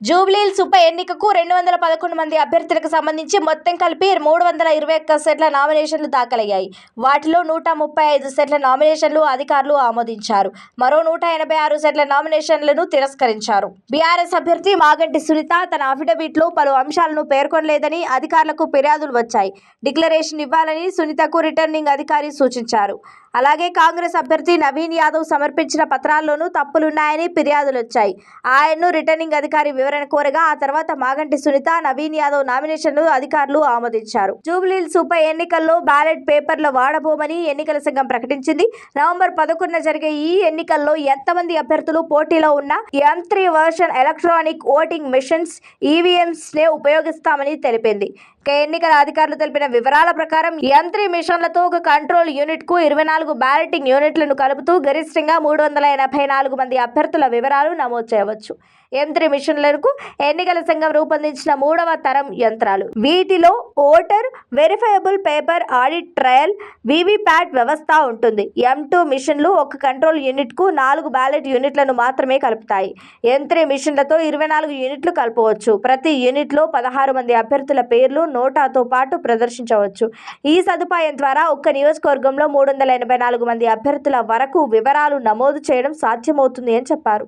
జూబ్లీహిల్స్ ఉప ఎన్నికకు రెండు వందల పదకొండు మంది అభ్యర్థులకు సంబంధించి మొత్తం కలిపి మూడు వందల ఇరవై ఒక్క సెట్ల నామినేషన్లు దాఖలయ్యాయి. వాటిలో నూట ముప్పై ఐదు సెట్ల నామినేషన్లు అధికారులు ఆమోదించారు. మరో నూట ఎనభై ఆరు సెట్ల నామినేషన్లను తిరస్కరించారు. బీఆర్ఎస్ అభ్యర్థి మాగంటి సునీత తన అఫిడవిట్లో పలు అంశాలను పేర్కొనలేదని అధికారులకు ఫిర్యాదులు వచ్చాయి. డిక్లరేషన్ ఇవ్వాలని సునీతకు రిటర్నింగ్ అధికారి సూచించారు. అలాగే కాంగ్రెస్ అభ్యర్థి నవీన్ యాదవ్ సమర్పించిన పత్రాల్లోనూ తప్పులున్నాయని ఫిర్యాదులు వచ్చాయి ఆయన్ను రిటర్నింగ్ అధికారి వివరణ కోరగా ఆ తర్వాత మాగంటి సునీత నవీన్ యాదవ్ నామినేషన్లు అధికారులు ఆమోదించారు. జూబ్లీహిల్స్ ఉప ఎన్నికల్లో బ్యాలెట్ పేపర్లు వాడబోమని ఎన్నికల సంఘం ప్రకటించింది. నవంబర్ పదకొండున జరిగే ఈ ఎన్నికల్లో ఎంతమంది అభ్యర్థులు పోటీలో ఉన్నా M three version electronic voting machines EVMs నే ఉపయోగిస్తామని తెలిపింది. ఎన్నికల అధికారులు తెలిపిన వివరాల ప్రకారం యంత్రి మిషన్లతో ఒక కంట్రోల్ యూనిట్కు ఇరవై నాలుగు బ్యాలెటింగ్ యూనిట్లను కలుపుతూ గరిష్టంగా మూడు వందల ఎనభై నాలుగు మంది అభ్యర్థుల వివరాలు నమోదు చేయవచ్చు. యంత్రి మిషన్లకు ఎన్నికల సంఘం రూపొందించిన మూడవ తరం యంత్రాలు. వీటిలో voter verifiable paper audit trail VVPAT వ్యవస్థ ఉంటుంది. ఎం టూ మిషన్లు ఒక కంట్రోల్ యూనిట్కు నాలుగు బ్యాలెట్ యూనిట్లను మాత్రమే కలుపుతాయి. యంత్రి మిషన్లతో ఇరవై నాలుగు యూనిట్లు కలపవచ్చు. ప్రతి యూనిట్లో పదహారు మంది అభ్యర్థుల పేర్లు నోటాతో పాటు ప్రదర్శించవచ్చు. ఈ సదుపాయం ద్వారా ఒక్క నియోజకవర్గంలో మూడు వందల ఎనభై నాలుగు మంది అభ్యర్థుల వరకు వివరాలు నమోదు చేయడం సాధ్యమవుతుంది అని చెప్పారు.